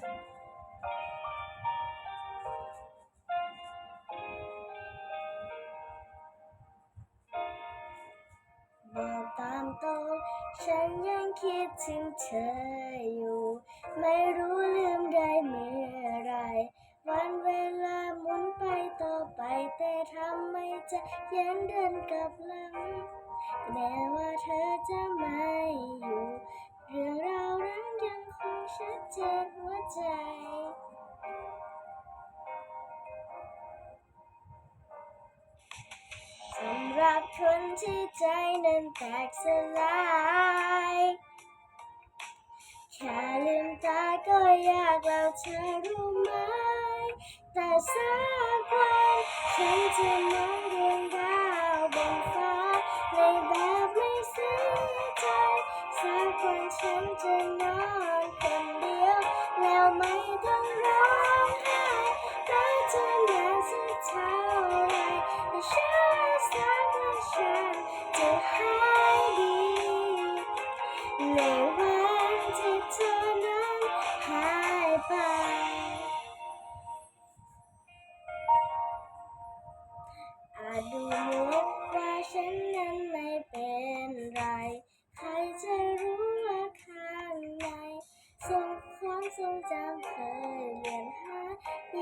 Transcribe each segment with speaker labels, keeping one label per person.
Speaker 1: บอกตามตรงฉันยังคิดถึงเธออยู่ ไม่รู้ลืมได้เมื่อไร วันเวลาหมุนไปต่อไปแต่ทำไม่จะเย็นเดินกลับหลังแน่ว่าเธอจะ คนที่ใจนั้นแตกสลายแค่ลืมตาก็ยากแล้วเธอรู้ไหม แต่สักวันฉันจะมองดวงดาวบนฟ้าในแบบไม่เสียใจสักวันฉันจะ กวันฉันจะหายดีในวันที่เธอนั้นหายไป อาจดูเหมือนว่าฉันนั้นไม่เป็นไร ใครจะรู้ว่าข้างในทรงความทรงจำเคยเลือนหาย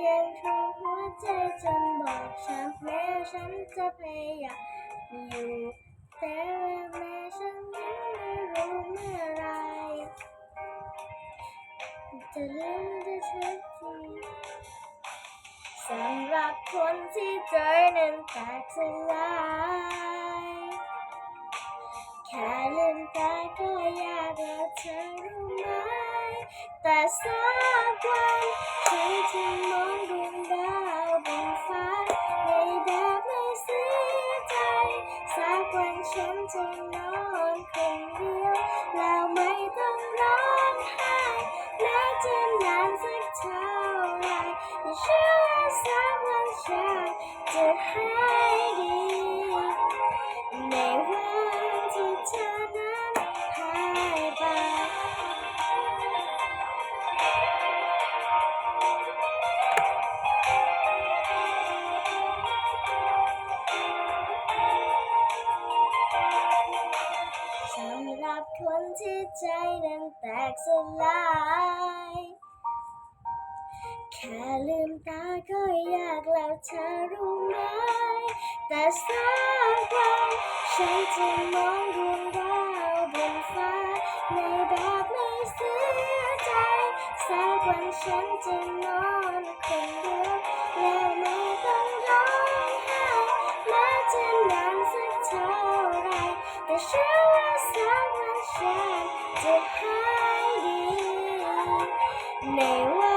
Speaker 1: ยังทงหัวใจจนบอกฉันแม้ฉันจะพยายาม อยู่ แต่แม้ฉันยังไม่รู้เมื่อไร จะลืมได้สักทีสำหรับคนที่ใจนั้นแตกสลายแค่ลืมตาก็ยากแล้วเธอรู้ไหม แต่สักวันฉันจะมองดวงดาวบนฟ้า สักวันฉันจะนอนคนเดียวแล้วไม่ต้องร้องไห้แม้จะนานสักเท่าไรแต่เชื่อสักวันฉันจะหาย คนที่ใจนั้นแตกสลาย แค่ลืมตาก็ยากแล้วเธอรู้ไหม แต่สักวันฉันจะมองดวงดาวบนฟ้า ในแบบไม่เสียใจ สักวันฉันจะนอนคนเดียว Layla.